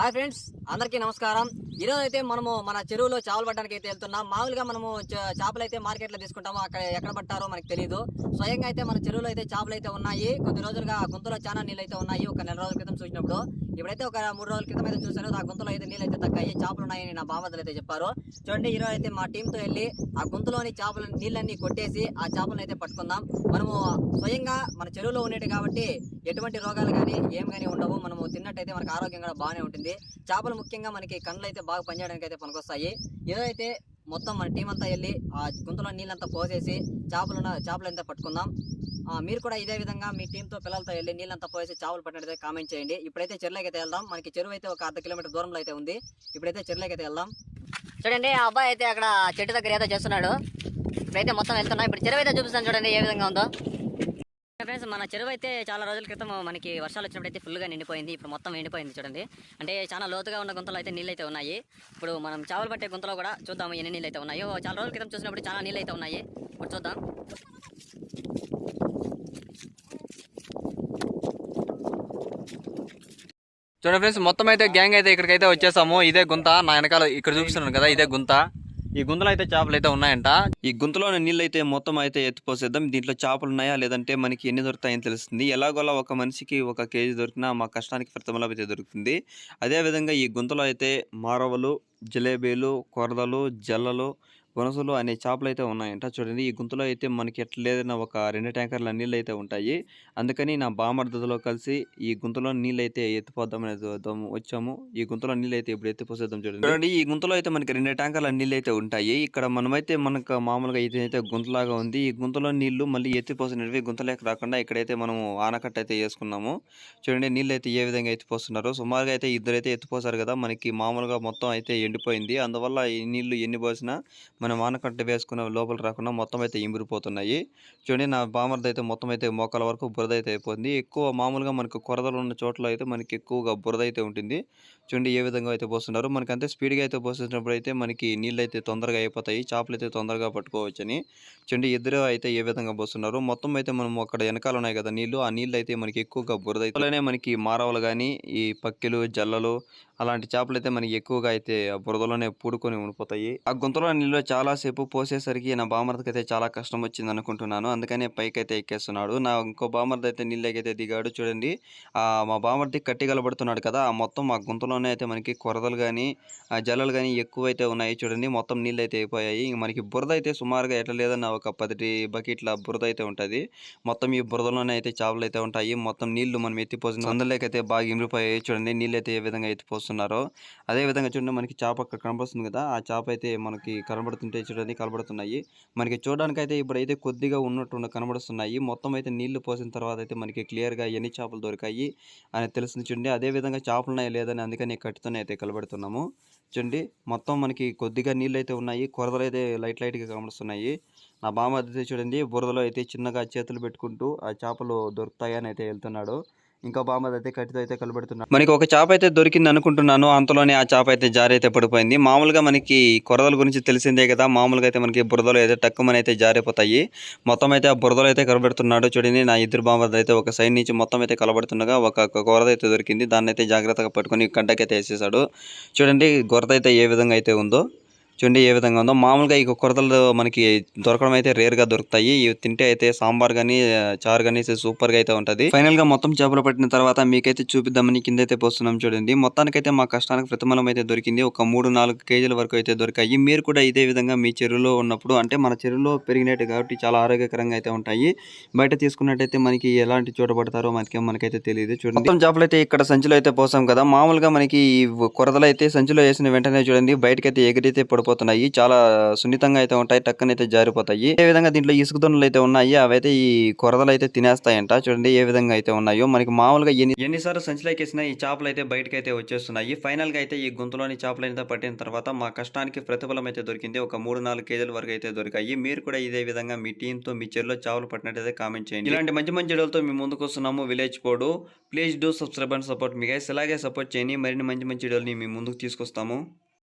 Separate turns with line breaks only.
Hi friends అందరికీ నమస్కారం. ఈరోజు అయితే మనము మన చెరువులో చేపలు పట్టడానికి అయితే వెళ్తున్నాం. మామూలుగా మనము చేపలు అయితే మార్కెట్లో తీసుకుంటాము అక్కడ ఎక్కడ పట్టారో మనకు తెలియదు స్వయంగా అయితే మన చెరువులో అయితే చేపలు అయితే ఉన్నాయి. కొద్ది రోజులుగా గుంతలో చాలా నీళ్ళు అయితే ఉన్నాయి. ఒక నెల రోజుల క్రితం చూసినప్పుడు. ఇప్పుడైతే ఒక మూడు రోజుల క్రితం అయితే చూశాను. ఆ గుంతలో అయితే నీళ్ళు అయితే తగ్గాయి. చేపలు ఉన్నాయని నా బామర్దలు అయితే చెప్పారు. చూడండి ఈరోజు అయితే మా టీంతో వెళ్ళి ఆ గుంతలోని చేపలు నీళ్ళన్నీ కొట్టేసి ఆ చేపలను అయితే పట్టుకుందాం. మనము స్వయంగా మన చెరువులో ఉండేవి కాబట్టి ఎటువంటి రోగాలు కానీ ఏం కానీ ఉండవు. మనము తిన్నట్టయితే మనకు ఆరోగ్యం కూడా బాగానే ఉంటుంది. చేపలు ముఖ్యంగా మనకి కళ్ళు అయితే బాగా పనిచేయడానికి అయితే పనికొస్తాయి. ఏదైతే మొత్తం మన టీం అంతా వెళ్ళి ఆ గుంతలో నీళ్ళంతా పోసేసి చేపలు చేపలు అంతా పట్టుకుందాం. మీరు కూడా ఇదే విధంగా మీ టీంతో పిల్లలతో వెళ్ళి నీళ్ళంతా పోసి చేపలు పట్టినట్టయితే కామెంట్ చేయండి. ఇప్పుడైతే చెరువులోకి అయితే వెళ్దాం. మనకి చెరువు అయితే ఒక అర్ధ కిలోమీటర్ దూరంలో అయితే ఉంది. ఇప్పుడైతే చెరువులోకి అయితే వెళ్దాం. చూడండి ఆ అబ్బాయి అయితే అక్కడ చెట్టు దగ్గర ఏదో చేస్తున్నాడు. ఇప్పుడైతే మొత్తం వెళ్తున్నాం. ఇప్పుడు చెరువు అయితే చూపిస్తాను చూడండి ఏ విధంగా ఉందో. ఫ్రెండ్స్ మన చెరువు అయితే చాలా రోజుల క్రితం మనకి వర్షాలు వచ్చినప్పుడు అయితే ఫుల్గా నిండిపోయింది. ఇప్పుడు మొత్తం ఎండిపోయింది చూడండి. అంటే చాలా లోతుగా ఉన్న గుంతలో అయితే నీళ్ళు అయితే ఉన్నాయి. ఇప్పుడు మనం చేపలు పట్టే గుంతలో కూడా చూద్దాము ఎన్ని నీళ్ళు అయితే ఉన్నాయో. చాలా రోజుల క్రితం చూసినప్పుడు చాలా నీళ్ళు అయితే ఉన్నాయి. ఇప్పుడు చూద్దాం.
చూడండి ఫ్రెండ్స్ మొత్తం అయితే గ్యాంగ్ అయితే ఇక్కడికైతే వచ్చేసాము. ఇదే గుంత. నా వెనకాల ఇక్కడ చూపిస్తున్నాను కదా ఇదే గుంత. ఈ గుంతలో అయితే చేపలు అయితే ఉన్నాయంట. ఈ గుంతలోని నీళ్ళు అయితే మొత్తం అయితే ఎత్తిపోసేద్దాం. దీంట్లో చేపలు ఉన్నాయా? లేదంటే మనకి ఎన్ని దొరుకుతాయని తెలుస్తుంది. ఎలాగోలా ఒక మనిషికి ఒక కేజీ దొరికినా మా కష్టానికి ప్రతిఫలం అయితే దొరుకుతుంది. అదేవిధంగా ఈ గుంతలో అయితే మారవలు జిలేబీలు కొరదలు జల్లలు గొనసలు అనే చేపలు అయితే ఉన్నాయంట. చూడండి ఈ గుంతలో అయితే మనకి ఎట్లా లేదన్నా ఒక రెండు ట్యాంకర్ల నీళ్ళు అయితే ఉంటాయి. అందుకని నా బామర్దలో కలిసి ఈ గుంతలో నీళ్ళు అయితే ఎత్తిపోద్దామని చూద్దాము వచ్చాము. ఈ గుంతలో నీళ్ళు అయితే ఇప్పుడు ఎత్తిపోసేద్దాం చూడండి. చూడండి. ఈ గుంతలో అయితే మనకి రెండు ట్యాంకర్ల నీళ్ళు అయితే ఉంటాయి. ఇక్కడ మనమైతే మనకు మామూలుగా ఇది అయితే గుంతలాగా ఉంది. ఈ గుంతలో నీళ్ళు మళ్ళీ ఎత్తిపోసినవి గుంతలేక రాకుండా ఇక్కడైతే మనము ఆనకట్ట అయితే వేసుకున్నాము. చూడండి నీళ్ళు అయితే ఏ విధంగా ఎత్తిపోస్తున్నారు. సుమారుగా అయితే ఇద్దరు అయితే ఎత్తిపోసారు కదా. మనకి మామూలుగా మొత్తం అయితే ఎండిపోయింది. అందువల్ల ఈ నీళ్ళు ఎన్ని పోసినా మనం ఆనకట్ట వేసుకున్న లోపల రాకుండా మొత్తం అయితే ఇంబిరిపోతున్నాయి. చూడండి నా బామర్ది అయితే మొత్తం అయితే మోకాల వరకు బురద అయితే అయిపోతుంది ఎక్కువ మామూలుగా మనకు కొరదలు ఉన్న చోట్ల అయితే మనకి ఎక్కువగా బురద అయితే ఉంటుంది. చూడండి ఏ విధంగా అయితే పోస్తున్నారు. మనకి అంతే స్పీడ్గా అయితే పోసేసినప్పుడు అయితే మనకి నీళ్ళు అయితే తొందరగా అయిపోతాయి. చేపలు అయితే తొందరగా పట్టుకోవచ్చని. చూడండి ఇద్దరు అయితే ఏ విధంగా పోస్తున్నారు. మొత్తం అయితే మనం అక్కడ వెనకాల ఉన్నాయి కదా నీళ్ళు ఆ నీళ్ళు అయితే మనకి ఎక్కువగా బురద అయితే మనకి మారవలు కానీ ఈ పక్కిలు జల్లలు అలాంటి చేపలు అయితే మనకి ఎక్కువగా అయితే ఆ బురదలోనే పూడుకొని ఉండిపోతాయి. ఆ గుంతలో నీళ్ళు చాలా సేపు పోసేసరికి నా బామర్దికి అయితే చాలా కష్టం వచ్చింది అనుకుంటున్నాను అందుకనే పైకి అయితే ఎక్కేస్తున్నాడు. నా ఇంకో బామర్ది అయితే నీళ్ళకైతే దిగాడు. చూడండి ఆ మా బామర్ది కట్టి కలబడుతున్నాడు కదా ఆ మొత్తం మా గుంతలోనే అయితే మనకి కొరదలు కానీ జల్లలు కానీ ఎక్కువ అయితే ఉన్నాయి. చూడండి మొత్తం నీళ్ళు అయితే అయిపోయాయి మనకి బురద అయితే సుమారుగా ఎట్లా లేదన్న ఒక పది బకెట్ల బురద అయితే ఉంటుంది. మొత్తం ఈ బురదలోనే అయితే చేపలు అయితే ఉంటాయి. మొత్తం నీళ్ళు మనం ఎత్తిపోసిన అందులోకైతే బాగా ఇమిరిపోయాయి చూడండి నీళ్ళు అయితే ఏ విధంగా ఎత్తిపోస్తున్నారో. అదే విధంగా చూడండి మనకి చేప అక్కడ కనబడుతుంది కదా ఆ చేప అయితే మనకి కనబడుతుంటే చూడండి కనబడుతున్నాయి. మనకి చూడడానికి అయితే ఇప్పుడైతే కొద్దిగా ఉన్నట్టు కనబడుతున్నాయి మొత్తం అయితే నీళ్ళు పోసిన తర్వాత అయితే మనకి క్లియర్గా ఎన్ని చేపలు దొరికాయి అని తెలుస్తుంది చూడండి. అదే విధంగా చేపలు ఉన్నాయా లేదని అందుకని కట్టుతోనే అయితే కలబెడుతున్నాము. చూడండి మొత్తం మనకి కొద్దిగా నీళ్ళు అయితే ఉన్నాయి. కొరదలు అయితే లైట్ లైట్గా కనబడుతున్నాయి నా బామ్మ అయితే చూడండి బురదలో అయితే చిన్నగా చేతులు పెట్టుకుంటూ ఆ చేపలు దొరుకుతాయని అయితే వెళ్తున్నాడు. ఇంకా బామ్మది అయితే కట్టితో అయితే కలబెడుతున్నాడు మనకి ఒక చేప అయితే దొరికింది అనుకుంటున్నాను. అంతలోనే ఆ చేప అయితే జారి అయితే పడిపోయింది. మామూలుగా మనకి కొరదల గురించి తెలిసిందే కదా. మామూలుగా అయితే మనకి బురదలు అయితే టక్కుమని అయితే జారిపోతాయి. మొత్తం అయితే ఆ బురదలు అయితే కలబెడుతున్నాడు. చూడండి నా ఇద్దరు బామ్మది అయితే ఒక సైడ్ నుంచి మొత్తం అయితే కలబడుతుండగా ఒక కొరద అయితే దొరికింది. దాన్ని అయితే జాగ్రత్తగా పట్టుకొని గంటకైతే వేసేసాడు చూడండి గొరద అయితే ఏ విధంగా అయితే ఉందో. చూడండి ఏ విధంగా ఉందో. మామూలుగా ఈ కొరతలు మనకి దొరకడం అయితే రేర్గా దొరుకుతాయి. ఇవి తింటే అయితే సాంబార్ కానీ చారు కానీ సూపర్గా అయితే ఉంటుంది. ఫైనల్గా మొత్తం చేపలు పట్టిన తర్వాత మీకైతే చూపిద్దామని కింద అయితే పోస్తున్నాం చూడండి. మొత్తానికైతే మా కష్టానికి ప్రతిమలం అయితే దొరికింది. ఒక మూడు నాలుగు కేజీల వరకు అయితే దొరికాయి. మీరు కూడా ఇదే విధంగా మీ చెరువులో ఉన్నప్పుడు అంటే మన చెరువులో పెరిగినట్టు కాబట్టి చాలా ఆరోగ్యకరంగా అయితే ఉంటాయి. బయట తీసుకున్నట్టయితే మనకి ఎలాంటి చోట పడతారో మనకి మనకైతే తెలియదు చూడండి. మొత్తం చేపలు అయితే ఇక్కడ సంచిలో అయితే పోసాం కదా. మామూలుగా మనకి ఈ అయితే సంచిలో వేసిన వెంటనే చూడండి. బయటకైతే ఎగరైతే పడిపోతున్నాయి. చాలా సున్నితంగా అయితే ఉంటాయి టక్కనైతే జారిపోతాయి. ఏ విధంగా దీంట్లో ఇసుక దొన్నలు అయితే ఉన్నాయి అవైతే ఈ కొరదలు అయితే తినేస్తాయంట. చూడండి ఏ విధంగా అయితే ఉన్నాయో. మనకి మామూలుగా ఎన్ని ఎన్నిసార్లు సంచిలోకి ఈ చేపలు అయితే బయటకు అయితే వచ్చేస్తున్నాయి. ఫైనల్గా అయితే ఈ గొంతులోని చేపలు అయితే పట్టిన తర్వాత మా కష్టానికి ప్రతిఫలం అయితే దొరికింది. ఒక మూడు నాలుగు కేజీల వరకు అయితే దొరికాయి. మీరు కూడా ఇదే విధంగా మీ టీంతో మీ చెరులో చేపలు పట్టినట్టయితే కామెంట్ చేయండి. ఇలాంటి మంచి మంచి వీడియోలతో మీ ముందుకు వస్తున్నాము. విలేజ్ పోడు. Please do subscribe and support me guys. ఇలాగే సపోర్ట్ చేయండి మరిన్ని మంచి మంచి వీడియోని మీ ముందుకు తీసుకొస్తాము.